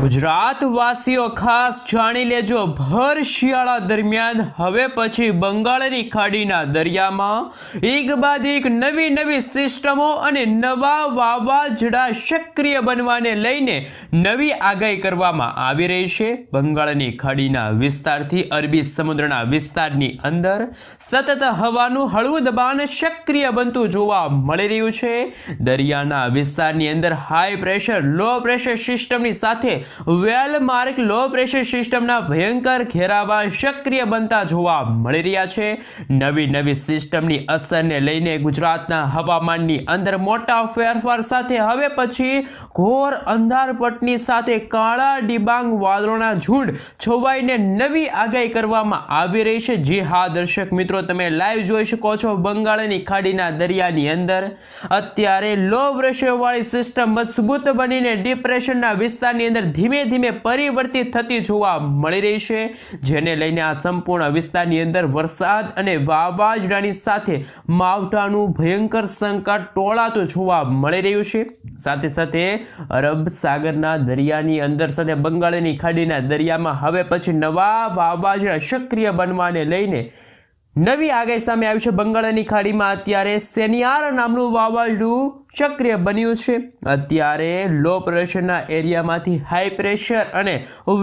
ગુજરાત વાસીઓ ખાસ જાણી લેજો, ભર શિયાળા દરમિયાન. હવે પછી બંગાળની ખાડીના દરિયામાં એક બાદ એક નવી નવી સિસ્ટમો અને નવા વાવાઝોડા સક્રિય બનવાને લઈને નવી આગાહી કરવામાં આવી રહી છે. બંગાળની ખાડીના વિસ્તારથી અરબી સમુદ્રના વિસ્તારની અંદર સતત હવાનું હળવું દબાણ સક્રિય બનતું જોવા મળી રહ્યું છે. દરિયાના વિસ્તારની અંદર હાઈ પ્રેશર લો પ્રેશર સિસ્ટમની સાથે વેલ માર્ક લો પ્રેશર સિસ્ટમના ભયંકર ઘેરાવા સક્રિય બનતા જોવા મળી રહ્યા છે. નવી નવી સિસ્ટમની અસરને લઈને ગુજરાતના હવામાનની અંદર મોટા ફેરફાર સાથે હવે પછી ઘોર અંધારપટની સાથે કાળા ડિબાંગ વાદળોના ઝુંડ છવાઈને નવી આગાહી કરવામાં આવી રહી છે. જી હા, દર્શક મિત્રો, તમે લાઈવ જોઈ શકો છો બંગાળની ખાડીના દરિયાની અંદર. અત્યારે લો પ્રેશરવાળી સિસ્ટમ મજબૂત બનીને ડિપ્રેશનના વિસ્તારની અંદર ધીમે ધીમે પરિવર્તિત થતી જોવા મળી રહી છે, જેને લઈને આ સંપૂર્ણ વિસ્તારની અંદર વરસાદ અને વાવાઝોડાની સાથે માવઠાનું ભયંકર સંકટ ટોળાતું જોવા મળી રહ્યું છે. સાથે સાથે અરબ સાગરના દરિયાની અંદર સાથે બંગાળની ખાડીના દરિયામાં હવે પછી નવા વાવાઝોડા સક્રિય બનવાને લઈને નવી આગાહી સામે આવી છે. બંગાળની ખાડીમાં અત્યારે સેનિયાર નામનું વાવાઝોડું સક્રિય બન્યું છે. અત્યારે લો પ્રેશરના એરિયામાંથી હાઈ પ્રેશર અને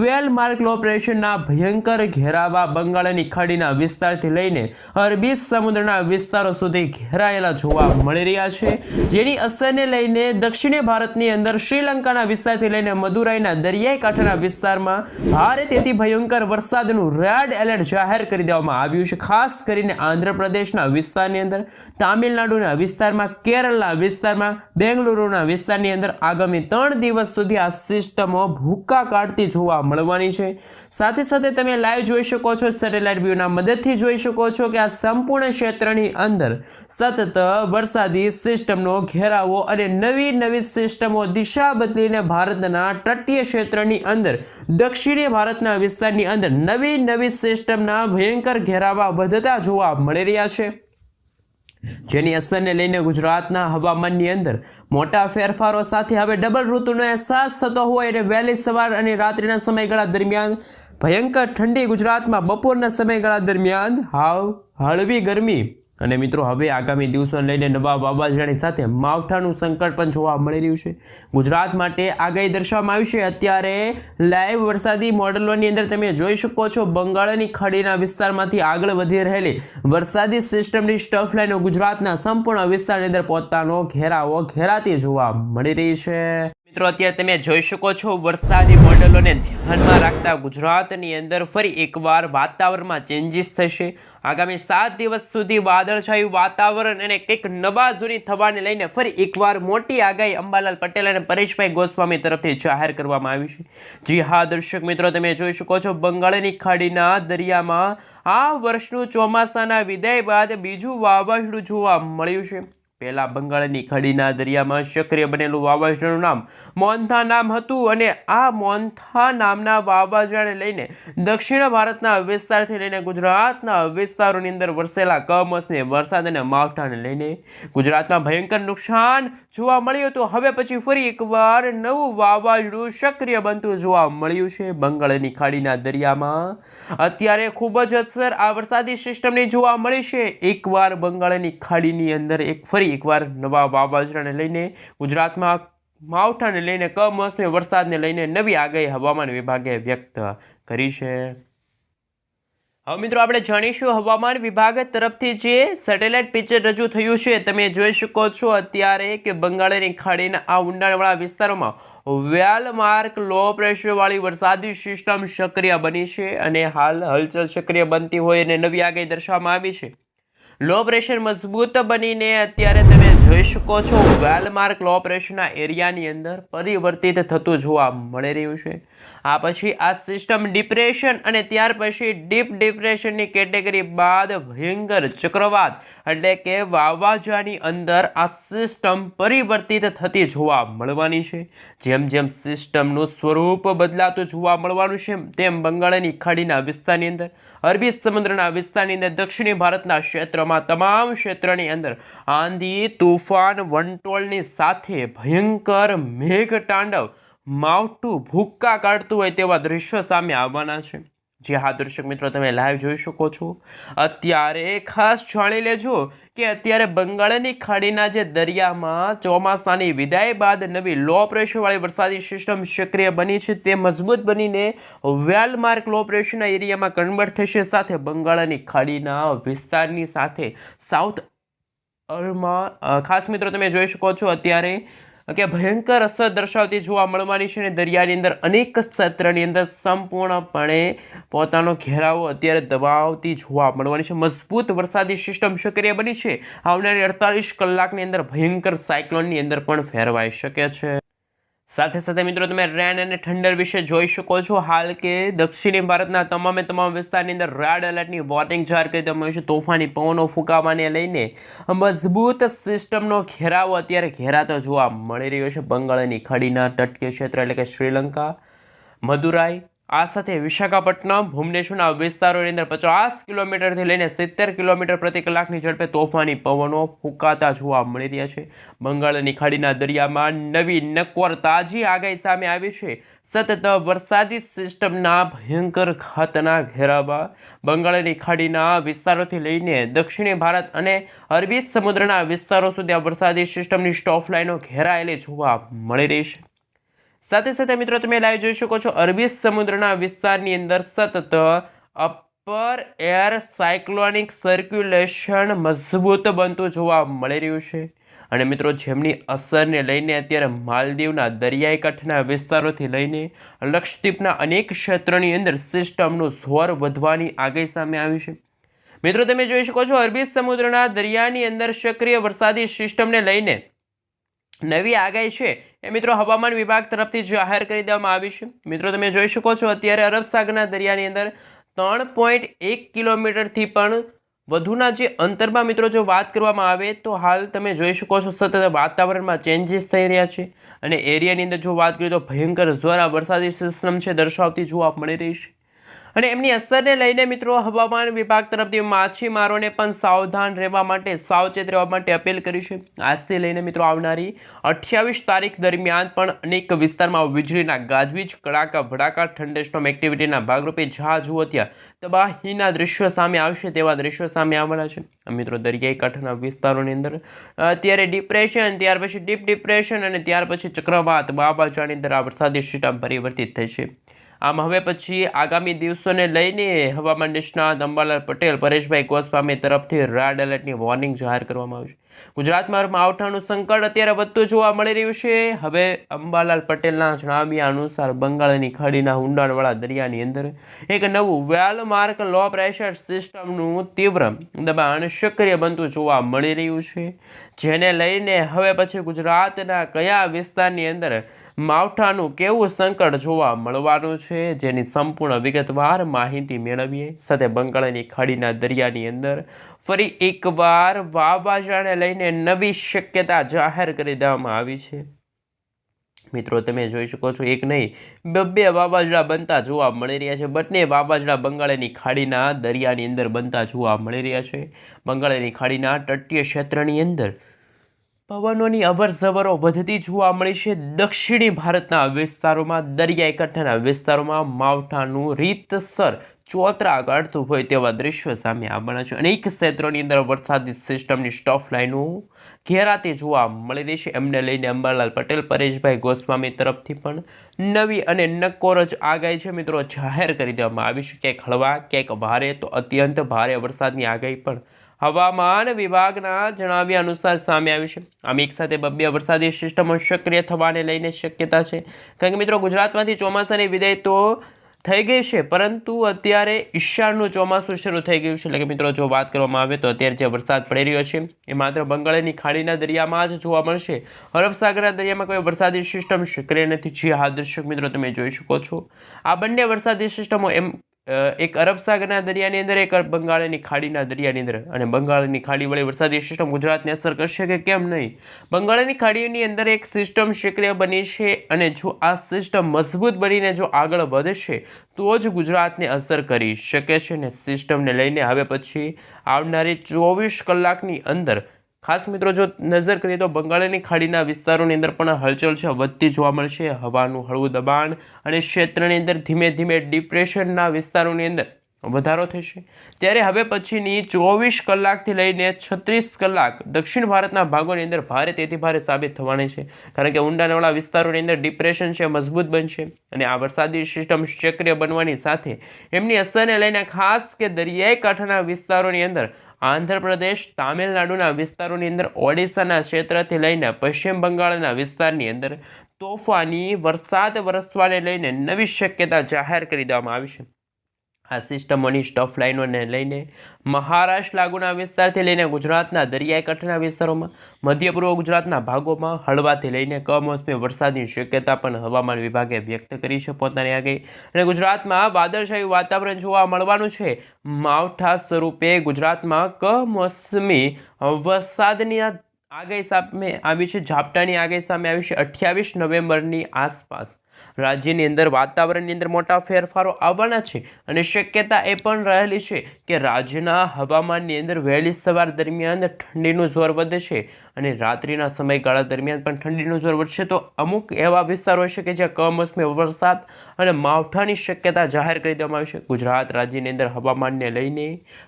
વેલ માર્ક લો પ્રેશરના ભયંકર ઘેરાવા બંગાળની ખાડીના વિસ્તારથી લઈને અરબી સમુદ્રના વિસ્તારો સુધી ઘેરાયેલા જોવા મળી રહ્યા છે. જેની અસરને લઈને દક્ષિણ ભારતની અંદર શ્રીલંકાના વિસ્તારથી લઈને મદુરાઈના દરિયાઈ કાંઠાના વિસ્તારમાં ભારે તેથી ભયંકર વરસાદનું રેડ એલર્ટ જાહેર કરી દેવામાં આવ્યું છે. ખાસ કરીને આંધ્રપ્રદેશના વિસ્તારની અંદર, તામિલનાડુના વિસ્તારમાં, કેરળના વિસ્તારમાં બેંગલુરુના વિસ્તારની અંદર આગામી ત્રણ દિવસ સુધી આ સિસ્ટમો ભૂક્કા કાઢતી જોવા મળવાની છે. સાથે સાથે તમે લાઈવ જોઈ શકો છો સેટેલાઇટ વ્યૂના મદદથી જોઈ શકો છો કે આ સંપૂર્ણ ક્ષેત્રની અંદર સતત વરસાદી સિસ્ટમનો ઘેરાવો અને નવી નવી સિસ્ટમો દિશા બદલીને ભારતના તટીય ક્ષેત્રની અંદર દક્ષિણીય ભારતના વિસ્તારની અંદર નવી નવી સિસ્ટમના ભયંકર ઘેરાવા વધતા જોવા મળી રહ્યા છે. જેની અસરને લઈને ગુજરાતના હવામાનની અંદર મોટા ફેરફારો સાથે હવે ડબલ ઋતુનો અહેસાસ થતો હોય અને વહેલી સવાર અને રાત્રિના સમયગાળા દરમિયાન ભયંકર ઠંડી ગુજરાતમાં બપોરના સમયગાળા દરમિયાન હાવ હળવી ગરમી. અને મિત્રો, હવે આગામી દિવસોને લઈને નવા વાવાઝોડાની સાથે માવઠાનું સંકટ પણ જોવા મળી રહ્યું છે. ગુજરાત માટે આગાહી દર્શાવવામાં આવી છે. અત્યારે લાઈવ વરસાદી મોડલોની અંદર તમે જોઈ શકો છો, બંગાળની ખાડીના વિસ્તારમાંથી આગળ વધી રહેલી વરસાદી સિસ્ટમની સ્ટફ લાઈનો ગુજરાતના સંપૂર્ણ વિસ્તારની અંદર પોતાનો ઘેરાવો ઘેરાતી જોવા મળી રહી છે. મિત્રો, અત્યારે તમે જોઈ શકો છો વરસાદી મોડલોને ધ્યાનમાં રાખતા ગુજરાતની અંદર ફરી એકવાર વાતાવરણમાં ચેન્જીસ થશે. આગામી સાત દિવસ સુધી વાદળછાયું વાતાવરણ અને કંઈક નવા જૂની થવાને લઈને ફરી એકવાર મોટી આગાહી અંબાલાલ પટેલ અને પરેશભાઈ ગોસ્વામી તરફથી જાહેર કરવામાં આવી છે. જી હા, દર્શક મિત્રો, તમે જોઈ શકો છો બંગાળની ખાડીના દરિયામાં આ વર્ષનું ચોમાસાના વિદાય બાદ બીજું વાવાઝોડું જોવા મળ્યું છે. પહેલા બંગાળની ખાડીના દરિયામાં સક્રિય બનેલું વાવાઝોડાનું નામ મોન્થા નામ હતું અને આ મોન્થા નામના વાવાઝોડાને લઈને દક્ષિણ ભારતના વિસ્તારથી લઈને ગુજરાતના વિસ્તારોની અંદર વરસેલા કમોસમી વરસાદ અને માવઠાને લઈને ગુજરાતમાં ભયંકર નુકસાન જોવા મળ્યું હતું. હવે પછી ફરી એકવાર નવું વાવાઝોડું સક્રિય બનતું જોવા મળ્યું છે. બંગાળની ખાડીના દરિયામાં અત્યારે ખૂબ જ અસર આ વરસાદી સિસ્ટમની જોવા મળી છે. એકવાર બંગાળની ખાડીની અંદર એક ફરી એકવાર નવા વાવાઝોડાને લઈને ગુજરાતમાં માવઠાને લઈને કમોસમી વરસાદને લઈને નવી આગાહી હવામાન વિભાગે વ્યક્ત કરી છે. હવે મિત્રો આપણે જાણીશું હવામાન વિભાગ તરફથી જે સેટેલાઇટ પિક્ચર રજૂ થયું છે, તમે જોઈ શકો છો અત્યારે કે બંગાળની ખાડીના આ ઊંડાણવાળા વિસ્તારોમાં વ્યાલમાર્ક માર્ક લો પ્રેશરવાળી વરસાદી સિસ્ટમ સક્રિય બની છે અને હાલ હલચલ સક્રિય બનતી હોય અને નવી આગાહી દર્શાવવામાં આવી છે. લો પ્રેશર મજબૂત બનીને અત્યારે તમે જોઈ શકો છો, વેલમાર્ક લો પ્રેશરના એરિયાની અંદર પરિવર્તિત થતું જોવા મળી રહ્યું છે. આ પછી આ સિસ્ટમ ડિપ્રેશન અને ત્યાર પછી ડીપ ડિપ્રેશનની કેટેગરી બાદ ભયંકર ચક્રવાત એટલે કે વાવાઝોડાની અંદર આ સિસ્ટમ પરિવર્તિત થતી જોવા મળવાની છે. જેમ જેમ સિસ્ટમનું સ્વરૂપ બદલાતું જોવા મળવાનું છે, તેમ બંગાળની ખાડીના વિસ્તારની અંદર, અરબી સમુદ્રના વિસ્તારની અંદર, દક્ષિણી ભારતના ક્ષેત્રમાં તમામ ક્ષેત્રની અંદર આંધી તુફાન વંટોળની સાથે ભયંકર મેઘ તાંડવ માવઠું ભૂક્કા કાઢતું હોય તેવા દ્રશ્યો સામે આવવાના છે. જે હા દર્શક મિત્રો તમે લાઈવ જોઈ શકો છો. અત્યારે ખાસ જાણી લેજો કે અત્યારે બંગાળની ખાડીના જે દરિયામાં ચોમાસાની વિદાય બાદ નવી લો પ્રેશરવાળી વરસાદી સિસ્ટમ સક્રિય બની છે તે મજબૂત બનીને વેલમાર્ક લો પ્રેશરના એરિયામાં કન્વર્ટ થશે. સાથે બંગાળની ખાડીના વિસ્તારની સાથે સાઉથ ખાસ મિત્રો તમે જોઈ શકો છો અત્યારે કે ભયંકર અસર દર્શાવતી જોવા મળવાની છે અને દરિયાની અંદર અનેક ક્ષેત્રની અંદર સંપૂર્ણપણે પોતાનો ઘેરાવો અત્યારે દબાવતી જોવા મળવાની છે. મજબૂત વરસાદી સિસ્ટમ સક્રિય બની છે. આવનારી અડતાલીસ કલાકની અંદર ભયંકર સાયક્લોનની અંદર પણ ફેરવાઈ શકે છે. સાથે સાથે મિત્રો, તમે રેન અને ઠંડર વિશે જોઈ શકો છો. હાલ કે દક્ષિણી ભારતના તમામે તમામ વિસ્તારની અંદર રેડ એલર્ટની વોર્નિંગ જાહેર કરી દેવામાં આવી છે. તોફાની પવનો ફૂંકાવાને લઈને મજબૂત સિસ્ટમનો ઘેરાવો અત્યારે ઘેરાતો જોવા મળી રહ્યો છે. બંગાળની ખાડીના તટકીય ક્ષેત્ર એટલે કે શ્રીલંકા, મદુરાઈ આ સાથે વિશાખાપટ્ટનમ ભુવનેશ્વરના વિસ્તારોની અંદર પચાસ કિલોમીટરથી લઈને સિત્તેર કિલોમીટર પ્રતિ કલાકની ઝડપે તોફાની પવનો ફૂંકાતા જોવા મળી રહ્યા છે. બંગાળની ખાડીના દરિયામાં નવી નક્કોર તાજી આગાહી સામે આવી છે. સતત વરસાદી સિસ્ટમના ભયંકર ખાતના ઘેરાવા. બંગાળની ખાડીના વિસ્તારોથી લઈને દક્ષિણી ભારત અને અરબી સમુદ્રના વિસ્તારો સુધી આ વરસાદી સિસ્ટમની સ્ટોફ લાઇનો ઘેરાયેલી જોવા મળી રહી છે. સાથે સાથે મિત્રો, તમે લાઈવ જોઈ શકો છો, અરબી સમુદ્રના વિસ્તારની અંદર સતત અપર એર સાયક્લોનિક સર્ક્યુલેશન મજબૂત બનતું જોવા મળી રહ્યું છે. અને મિત્રો, જેમની અસરને લઈને અત્યારે માલદીવના દરિયાઈ કાંઠાના વિસ્તારોથી લઈને લક્ષદ્વીપના અનેક ક્ષેત્રોની અંદર સિસ્ટમનું જોર વધવાની આગાહી સામે આવી છે. મિત્રો, તમે જોઈ શકો છો, અરબી સમુદ્રના દરિયાની અંદર સક્રિય વરસાદી સિસ્ટમને લઈને નવી આગાહી છે. એ મિત્રો હવામાન વિભાગ તરફથી જાહેર કરી દેવામાં આવી છે. મિત્રો, તમે જોઈ શકો છો, અત્યારે અરબ સાગરના દરિયાની અંદર ત્રણ પોઈન્ટ એક કિલોમીટરથી પણ વધુના જે અંતરમાં મિત્રો, જો વાત કરવામાં આવે તો હાલ તમે જોઈ શકો છો, સતત વાતાવરણમાં ચેન્જીસ થઈ રહ્યા છે. અને એરિયાની અંદર જો વાત કરીએ તો ભયંકર જ્વારા વરસાદી સિસ્ટમ છે, દર્શાવતી જોવા મળી રહી છે. અને એમની અસરને લઈને મિત્રો હવામાન વિભાગ તરફથી માછીમારોને પણ સાવધાન રહેવા માટે સાવચેત રહેવા માટે અપીલ કરી છે. આજથી લઈને મિત્રો આવનારી અઠ્યાવીસ તારીખ દરમિયાન પણ અનેક વિસ્તારમાં વીજળીના ગાજવીજ, કડાકા, ભડાકા, ઠંડેસ્ટોમ એક્ટિવિટીના ભાગરૂપે જ્યાં ત્યાં તબાહીના દ્રશ્યો સામે આવશે તેવા દ્રશ્યો સામે આવવાના છે. મિત્રો, દરિયાઈ કાંઠાના વિસ્તારોની અંદર અત્યારે ડિપ્રેશન ત્યાર પછી ડીપ ડિપ્રેશન અને ત્યાર પછી ચક્રવાત વાવાઝોડાની અંદર આ વરસાદી સિસ્ટમ પરિવર્તિત થઈ છે. આમ હવે પછી આગામી દિવસોને લઈને હવામાન નિષ્ણાત અંબાલાલ પટેલ, પરેશભાઈ ગોસ્વામી તરફથી રેડ એલર્ટની વોર્નિંગ જાહેર કરવામાં આવી છે. ગુજરાતમાં માવઠાનું સંકટ અત્યારે વધતું જોવા મળી રહ્યું છે. હવે અંબાલાલ પટેલના જણાવ્યા અનુસાર બંગાળની ખાડીના ઊંડાણવાળા દરિયાની અંદર એક નવું વેલમાર્ક લો પ્રેશર સિસ્ટમનું તીવ્ર દબાણ સક્રિય બનતું જોવા મળી રહ્યું છે. જેને લઈને હવે પછી ગુજરાતના કયા વિસ્તારની અંદર માવઠાનું કેવું સંકટ જોવા મળવાનું છે, જેની સંપૂર્ણ વિગતવાર માહિતી મેળવીએ. સાથે બંગાળની ખાડીના દરિયાની અંદર ફરી એકવાર વાવાઝાને લઈને નવી શક્યતા જાહેર કરી દેવામાં આવી છે. મિત્રો, તમે જોઈ શકો છો, એક નહીં બબ્બે વાવાઝોડા બનતા જોવા મળી રહ્યા છે. બંને વાવાઝોડા બંગાળની ખાડીના દરિયાની અંદર બનતા જોવા મળી રહ્યા છે. બંગાળની ખાડીના તટીય ક્ષેત્રની અંદર પવનોની અવર જવરો વધતી જોવા મળી છે. દક્ષિણી ભારતના વિસ્તારોમાં, દરિયાઈ કાંઠાના વિસ્તારોમાં માવઠાનું રીતસર ચોતરા કાઢતું હોય તેવા દ્રશ્યો સામે આવવાના છે. અનેક ક્ષેત્રોની અંદર વરસાદી સિસ્ટમની સ્ટફ લાઈનો ઘેરાતી જોવા મળી રહી છે. એમને લઈને અંબાલાલ પટેલ, પરેશભાઈ ગોસ્વામી તરફથી પણ નવી અને નક્કોર જ આગાહી છે. મિત્રો, જાહેર કરી દેવામાં આવી છે. ક્યાંક હળવા, ક્યાંક ભારે, તો અત્યંત ભારે વરસાદની આગાહી પણ હવામાન વિભાગના જણાવ્યા અનુસાર સામે આવી છે. આમ એક સાથે બબ્બે વરસાદી સિસ્ટમો સક્રિય થવાને લઈને શક્યતા છે. કારણ કે મિત્રો, ગુજરાતમાંથી ચોમાસાની વિદાય તો થઈ ગઈ છે, પરંતુ અત્યારે ઈશાનનું ચોમાસું શરૂ થઈ ગયું છે. એટલે કે મિત્રો, જો વાત કરવામાં આવે તો અત્યારે જે વરસાદ પડી રહ્યો છે, એ માત્ર બંગાળની ખાડીના દરિયામાં જ જોવા મળશે. અરબસાગરના દરિયામાં કોઈ વરસાદી સિસ્ટમ સક્રિય નથી. જે હા, દર્શક મિત્રો, તમે જોઈ શકો છો. આ બંને વરસાદી સિસ્ટમો એમ એક અરબ સાગરના દરિયાની અંદર, એક બંગાળની ખાડીના દરિયાની અંદર. અને બંગાળની ખાડી વળી વરસાદી સિસ્ટમ ગુજરાતને અસર કરશે કે કેમ નહીં? બંગાળની ખાડીની અંદર એક સિસ્ટમ સક્રિય બની છે અને જો આ સિસ્ટમ મજબૂત બનીને જો આગળ વધશે, તો જ ગુજરાતને અસર કરી શકે છે ને સિસ્ટમને લઈને. હવે પછી આવનારી ચોવીસ કલાકની અંદર ખાસ મિત્રો, જો નજર કરીએ તો બંગાળની ખાડીના વિસ્તારોની અંદર પણ હલચલ છે. વધતી જોવા મળશે. હવાનું હળવું દબાણ અને ક્ષેત્રની અંદર ધીમે ધીમે ડિપ્રેશનના વિસ્તારોની અંદર વધારો થશે. ત્યારે હવે પછીની ચોવીસ કલાકથી લઈને છત્રીસ કલાક દક્ષિણ ભારતના ભાગોની અંદર ભારે તેથી ભારે સાબિત થવાની છે. કારણ કે ઊંડાણવાળા વિસ્તારોની અંદર ડિપ્રેશન છે, મજબૂત બનશે અને આ વરસાદી સિસ્ટમ સક્રિય બનવાની સાથે એમની અસરને લઈને ખાસ કે દરિયાઈ કાંઠાના વિસ્તારોની અંદર આંધ્રપ્રદેશ, તામિલનાડુના વિસ્તારોની અંદર ઓડિશાના ક્ષેત્રથી લઈને પશ્ચિમ બંગાળના વિસ્તારની અંદર તોફાની, વરસાદ વરસવાને લઈને નવી શક્યતા જાહેર કરી દેવામાં આવી છે. આ સિસ્ટમોની સ્ટફ લાઇનોને લઈને મહારાષ્ટ્ર લાગુના વિસ્તારથી લઈને ગુજરાતના દરિયાઈ કાંઠાના વિસ્તારોમાં, મધ્ય પૂર્વ ગુજરાતના ભાગોમાં હળવાથી લઈને કમોસમી વરસાદની શક્યતા પણ હવામાન વિભાગે વ્યક્ત કરી છે પોતાની આગાહી અને ગુજરાતમાં વાદળછાયું વાતાવરણ જોવા મળવાનું છે. માવઠા સ્વરૂપે ગુજરાતમાં કમોસમી વરસાદની આગાહી સામે આવી છે. ઝાપટાની આગાહી સામે આવી છે અઠ્યાવીસ નવેમ્બરની આસપાસ. રાજ્યની અંદર વાતાવરણની અંદર મોટા ફેરફારો આવવાના છે અને શક્યતા એ પણ રહેલી છે કે રાજ્યના હવામાનની અંદર વહેલી સવાર દરમિયાન ઠંડીનું જોર વધશે અને રાત્રિના સમયગાળા દરમિયાન પણ ઠંડીનું જોર વધશે. તો અમુક એવા વિસ્તારો હશે કે જ્યાં કમોસમી વરસાદ અને માવઠાની શક્યતા જાહેર કરી દેવામાં આવી છે. ગુજરાત રાજ્યની અંદર હવામાનને લઈને,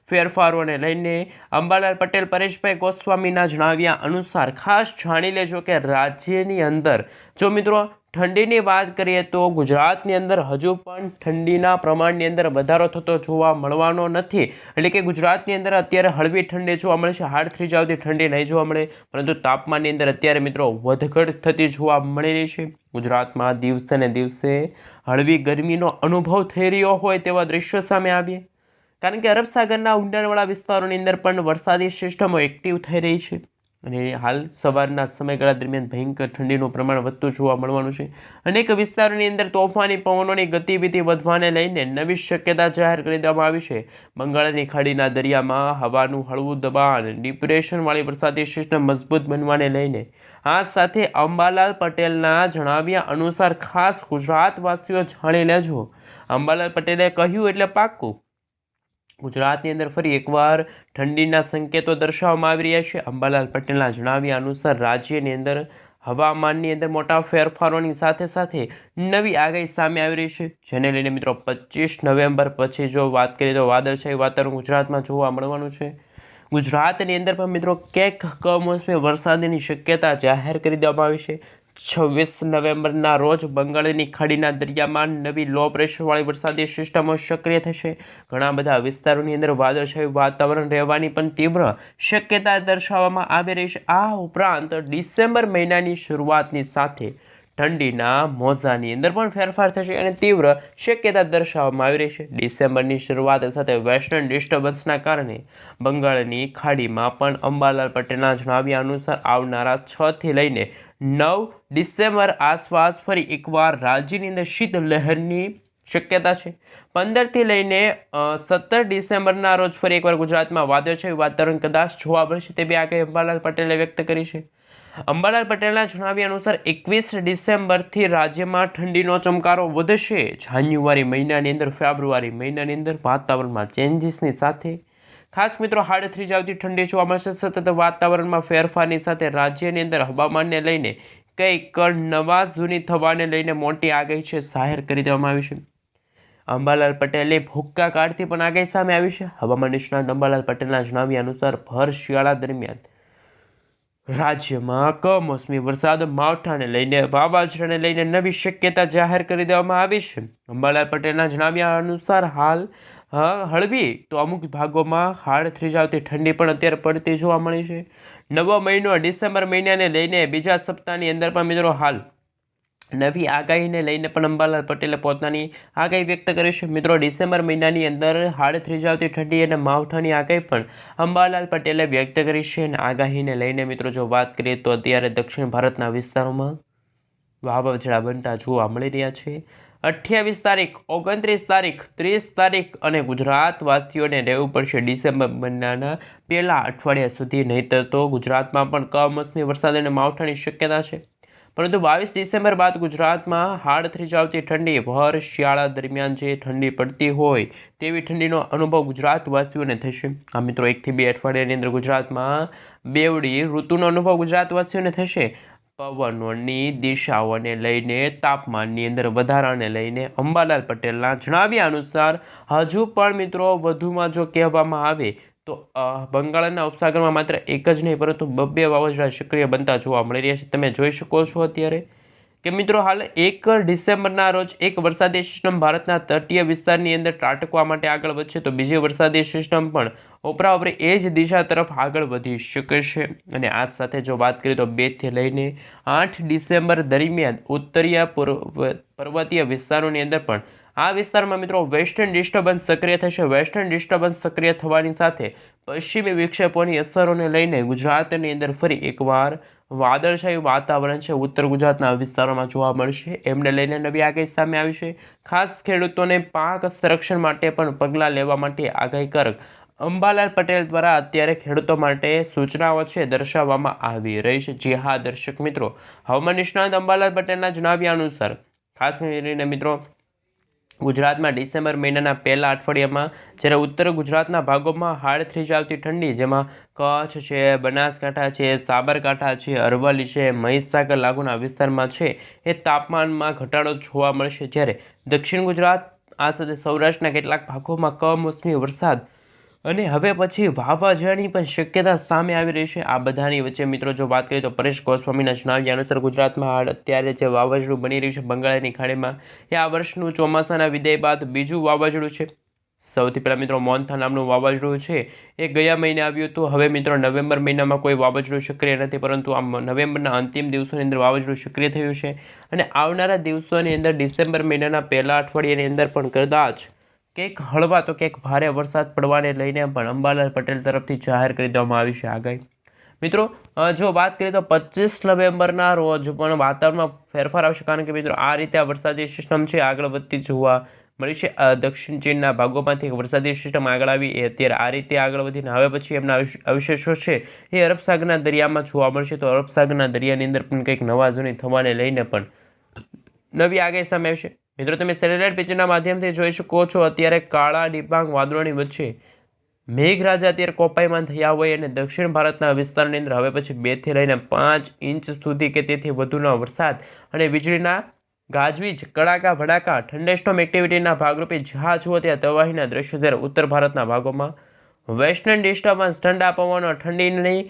ફેરફારોને લઈને અંબાલાલ પટેલ, પરેશભાઈ ગોસ્વામીના જણાવ્યા અનુસાર ખાસ જાણી લેજો કે રાજ્યની અંદર જો મિત્રો ઠંડીની વાત કરીએ તો ગુજરાતની અંદર હજુ પણ ઠંડીના પ્રમાણની અંદર વધારો થતો જોવા મળવાનો નથી. એટલે કે ગુજરાતની અંદર અત્યારે હળવી ઠંડી જોવા મળે છે. હાડ થ્રી જાવતી ઠંડી નહીં જોવા મળે, પરંતુ તાપમાનની અંદર અત્યારે મિત્રો વધઘટ થતી જોવા મળી રહી છે. ગુજરાતમાં દિવસે ને દિવસે હળવી ગરમીનો અનુભવ થઈ રહ્યો હોય તેવા દ્રશ્યો સામે આવીએ. કારણ કે અરબ સાગરના ઊંડાણવાળા વિસ્તારોની અંદર પણ વરસાદી સિસ્ટમો એક્ટિવ થઈ રહી છે. અને હાલ સવારના સમયગાળા દરમિયાન ભયંકર ઠંડીનું પ્રમાણ વધતું જોવા મળવાનું છે. અનેક વિસ્તારોની અંદર તોફાની, પવનોની ગતિવિધિ વધવાને લઈને નવી શક્યતા જાહેર કરી દેવામાં આવી છે. બંગાળની ખાડીના દરિયામાં હવાનું હળવું દબાણ, ડિપ્રેશનવાળી વરસાદી સિસ્ટમ મજબૂત બનવાને લઈને. આ સાથે અંબાલાલ પટેલના જણાવ્યા અનુસાર ખાસ ગુજરાતવાસીઓ જાણી લેજો. અંબાલાલ પટેલે કહ્યું, એટલે પાક્કું ગુજરાતની અંદર ફરી એકવાર ઠંડીના સંકેતો દર્શાવવામાં આવી રહ્યા છે. અંબાલાલ પટેલના જણાવ્યા અનુસાર, રાજ્યની અંદર હવામાનની અંદર મોટા ફેરફારોની સાથે સાથે નવી આગાહી સામે આવી રહી છે. જેને લઈને મિત્રો, પચીસ નવેમ્બર પછી જો વાત કરીએ તો વાદળછાયું વાતાવરણ ગુજરાતમાં જોવા મળવાનું છે. ગુજરાતની અંદર પણ મિત્રો, ક્યાંક કમોસમી વરસાદની શક્યતા જાહેર કરી દેવામાં આવી છે. છવ્વીસ નવેમ્બરના રોજ બંગાળની ખાડીના દરિયામાં નવી લો પ્રેશરવાળી વરસાદી સિસ્ટમો સક્રિય થશે. ઘણા બધા વિસ્તારોની અંદર વાદળછાયું વાતાવરણ રહેવાની પણ તીવ્ર શક્યતા દર્શાવવામાં આવી રહી છે. આ ઉપરાંત ડિસેમ્બર મહિનાની શરૂઆતની સાથે ઠંડીના મોજાની અંદર પણ ફેરફાર થશે અને તીવ્ર શક્યતા દર્શાવવામાં આવી રહી છે. ડિસેમ્બરની શરૂઆત સાથે વેસ્ટર્ન ડિસ્ટર્બન્સના કારણે બંગાળની ખાડીમાં પણ અંબાલાલ પટેલના જણાવ્યા અનુસાર આવનારા છથી લઈને નવ ડિસેમ્બર આસપાસ ફરી એકવાર રાજ્યની અંદર શીતલહેરની શક્યતા છે. પંદરથી લઈને સત્તર ડિસેમ્બરના રોજ ફરી એકવાર ગુજરાતમાં વાદળછાયું વાતાવરણ કદાચ જોવા મળશે તે બી આગાહી અંબાલાલ પટેલે વ્યક્ત કરી છે. અંબાલાલ પટેલના જણાવ્યા અનુસાર, એકવીસ ડિસેમ્બરથી રાજ્યમાં ઠંડીનો ચમકારો વધશે. જાન્યુઆરી મહિનાની અંદર, ફેબ્રુઆરી મહિનાની અંદર વાતાવરણમાં ચેન્જીસની સાથે ખાસ મિત્રો હાડત્રીજ આવતી ઠંડી જોવા મળશે. સતત વાતાવરણમાં ફેરફારની સાથે રાજ્યની અંદર હવામાનને લઈને કંઈક નવા જૂની થવાને લઈને મોટી આગાહી છે, જાહેર કરી દેવામાં આવી છે. અંબાલાલ પટેલે ભૂક્કા કાળથી પણ આગાહી સામે આવી છે. હવામાન નિષ્ણાત અંબાલાલ પટેલના જણાવ્યા અનુસાર, ભર શિયાળા દરમિયાન રાજ્યમાં કમોસમી વરસાદ માવઠાને લઈને, વાવાઝોડાને લઈને નવી શક્યતા જાહેર કરી દેવામાં આવી છે. અંબાલાલ પટેલના જણાવ્યા અનુસાર, હાલ હળવી? તો અમુક ભાગોમાં હાડ થ્રીજાવતી ઠંડી પણ અત્યારે પડતી જોવા મળી છે. નવો મહિનો ડિસેમ્બર મહિનાને લઈને બીજા સપ્તાહની અંદર પણ મિત્રો હાલ નવી આગાહીને લઈને પણ અંબાલાલ પટેલે પોતાની આગાહી વ્યક્ત કરી છે. મિત્રો, ડિસેમ્બર મહિનાની અંદર હાડ થ્રીજાવતી ઠંડી અને માવઠાની આગાહી પણ અંબાલાલ પટેલે વ્યક્ત કરી છે અને આગાહીને લઈને મિત્રો જો વાત કરીએ તો અત્યારે દક્ષિણ ભારતના વિસ્તારોમાં વાવાઝોડા બનતા જોવા મળી રહ્યા છે. અઠ્યાવીસ તારીખ, ઓગણત્રીસ તારીખ, ત્રીસ તારીખ અને ગુજરાતવાસીઓને રહેવું પડશે ડિસેમ્બર મહિનાના પહેલાં અઠવાડિયા સુધી. નહીંતર તો ગુજરાતમાં પણ કમોસમી વરસાદ અને માવઠાની શક્યતા છે. પરંતુ બાવીસ ડિસેમ્બર બાદ ગુજરાતમાં હાડ થ્રીજાવતી ઠંડી. ભર શિયાળા દરમિયાન જે ઠંડી પડતી હોય તેવી ઠંડીનો અનુભવ ગુજરાતવાસીઓને થશે. આ મિત્રો એકથી બે અઠવાડિયાની અંદર ગુજરાતમાં બેવડી ઋતુનો અનુભવ ગુજરાતવાસીઓને થશે. પવનોની દિશાઓને લઈને, તાપમાનની અંદર વધારાને લઈને અંબાલાલ પટેલના જણાવ્યા અનુસાર, હજુ પણ મિત્રો વધુમાં જો કહેવામાં આવે, તો બંગાળના ઉપસાગરમાં માત્ર એક જ નહીં, પરંતુ બબ્બે વાવાઝોડા સક્રિય બનતા જોવા મળી રહ્યા છે. તમે જોઈ શકો છો અત્યારે? કે મિત્રો હાલ એક ડિસેમ્બરના રોજ એક વરસાદી સિસ્ટમ ભારતના તટીય વિસ્તારની અંદર ત્રાટકવા માટે આગળ વધશે, તો બીજી વરસાદી સિસ્ટમ પણ ઉપરાઉપરી એ જ દિશા તરફ આગળ વધી શકે છે. અને આ સાથે જો વાત કરીએ તો બેથી લઈને આઠ ડિસેમ્બર દરમિયાન ઉત્તરીય પૂર્વ પર્વતીય વિસ્તારોની અંદર પણ આ વિસ્તારમાં મિત્રો વેસ્ટર્ન ડિસ્ટર્બન્સ સક્રિય થશે. વેસ્ટર્ન ડિસ્ટર્બન્સ સક્રિય થવાની સાથે પશ્ચિમી વિક્ષેપોની અસરોને લઈને ગુજરાતની અંદર ફરી એકવાર વાદળછાયું વાતાવરણ છે. ઉત્તર ગુજરાતના વિસ્તારોમાં જોવા મળશે. એમને લઈને નવી આગાહી સામે આવી છે. ખાસ ખેડૂતોને પાક સંરક્ષણ માટે પણ પગલાં લેવા માટે આગાહી કરક અંબાલાલ પટેલ દ્વારા અત્યારે ખેડૂતો માટે સૂચનાઓ છે દર્શાવવામાં આવી રહી છે. જી હા, દર્શક મિત્રો. હવામાન નિષ્ણાત અંબાલાલ પટેલના જણાવ્યા અનુસાર, ખાસ કરીને મિત્રો ગુજરાતમાં ડિસેમ્બર મહિનાના પહેલા અઠવાડિયામાં જ્યારે ઉત્તર ગુજરાતના ભાગોમાં હાડ થ્રીજાવતી ઠંડી, જેમાં કચ્છ છે, બનાસકાંઠા છે, સાબરકાંઠા છે, અરવલ્લી છે, મહીસાગર લાગુના વિસ્તારમાં છે, એ તાપમાનમાં ઘટાડો જોવા મળશે. જ્યારે દક્ષિણ ગુજરાત, આ સાથે સૌરાષ્ટ્રના કેટલાક ભાગોમાં કમોસમી વરસાદ અને હવે પછી વાવાઝોડાની પણ શક્યતા સામે આવી રહી છે. આ બધાની વચ્ચે મિત્રો જો વાત કરીએ તો પરેશ ગોસ્વામીના જણાવ્યા અનુસાર ગુજરાતમાં હાલ અત્યારે જે વાવાઝોડું બની રહ્યું છે બંગાળની ખાડીમાં, એ આ વર્ષનું ચોમાસાના વિદાય બાદ બીજું વાવાઝોડું છે. સૌથી પહેલાં મિત્રો મોન્થા નામનું વાવાઝોડું છે. એ ગયા મહિને આવ્યું હતું. હવે મિત્રો નવેમ્બર મહિનામાં કોઈ વાવાઝોડું સક્રિય નથી, પરંતુ આ નવેમ્બરના અંતિમ દિવસોની અંદર વાવાઝોડું સક્રિય થયું છે. અને આવનારા દિવસોની અંદર ડિસેમ્બર મહિનાના પહેલા અઠવાડિયાની અંદર પણ કદાચ કંઈક હળવા તો કંઈક ભારે વરસાદ પડવાને લઈને પણ અંબાલાલ પટેલ તરફથી જાહેર કરી દેવામાં આવી છે આગાહી. મિત્રો જો વાત કરીએ તો પચીસ નવેમ્બરના રોજ પણ વાતાવરણમાં ફેરફાર આવશે કારણ કે મિત્રો આ રીતે આ વરસાદી સિસ્ટમ છે, આગળ વધતી જોવા મળી છે. દક્ષિણ ચીનના ભાગોમાંથી વરસાદી સિસ્ટમ આગળ આવી, એ અત્યારે આ રીતે આગળ વધીને હવે પછી એમના અવશેષો છે, એ અરબસાગરના દરિયામાં જોવા મળશે. તો અરબસાગરના દરિયાની અંદર પણ કંઈક નવા જૂની થવાને લઈને પણ નવી આગાહી સામે આવશે. મિત્રો, તમે સેટેલાઇટ પિક્ચરના માધ્યમથી જોઈ શકો છો, અત્યારે કાળા ડિબાંગ વાદળોની વચ્ચે મેઘરાજા અત્યારે કોપાઈમાં થયા હોય અને દક્ષિણ ભારતના વિસ્તારની અંદર હવે પછી બેથી લઈને પાંચ ઇંચ સુધી કે તેથી વધુનો વરસાદ અને વીજળીના ગાજવીજ, કડાકા, ભડાકા, ઠંડેસ્ટોમ એક્ટિવિટીના ભાગરૂપે જ્યાં જુઓ ત્યાં તવાહીના દ્રશ્યો જ્યારે ઉત્તર ભારતના ભાગોમાં વેસ્ટર્ન ડિસ્ટર્બન્સ ઠંડા પવનો ઠંડીની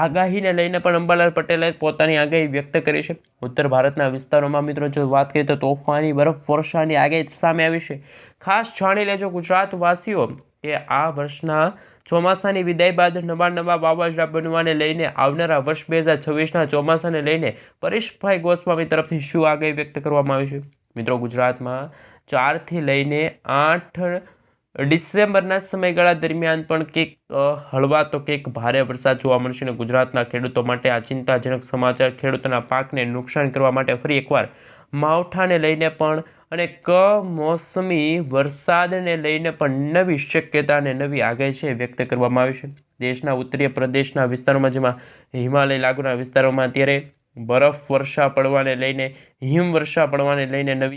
આગાહીને લઈને પણ અંબાલાલ પટેલે પોતાની આગાહી વ્યક્ત કરી છે. ઉત્તર ભારતના વિસ્તારોમાં મિત્રો જો વાત કરીએ તો તોફાની બરફ, વર્ષાની આગાહી સામે આવી છે. ખાસ જાણી લેજો ગુજરાતવાસીઓ કે આ વર્ષના ચોમાસાની વિદાય બાદ નવા નવા વાવાઝોડા બનવાને લઈને આવનારા વર્ષ બે હજાર છવ્વીસના ચોમાસાને લઈને પરેશભાઈ ગોસ્વામી તરફથી શું આગાહી વ્યક્ત કરવામાં આવી છે? મિત્રો ગુજરાતમાં ચારથી લઈને આઠ ડિસેમ્બરના સમયગાળા દરમિયાન પણ કંઈક હળવા તો કંઈક ભારે વરસાદ જોવા મળશે અને ગુજરાતના ખેડૂતો માટે આ ચિંતાજનક સમાચાર ખેડૂતોના પાકને નુકસાન કરવા માટે ફરી એકવાર માવઠાને લઈને પણ અને કમોસમી વરસાદને લઈને પણ નવી શક્યતા અને નવી આગાહી છે વ્યક્ત કરવામાં આવી છે. દેશના ઉત્તરીય પ્રદેશના વિસ્તારોમાં જેમાં હિમાલય લાગુના વિસ્તારોમાં અત્યારે બરફ વર્ષા પડવાને લઈને હિમવર્ષા પડવાને લઈને નવી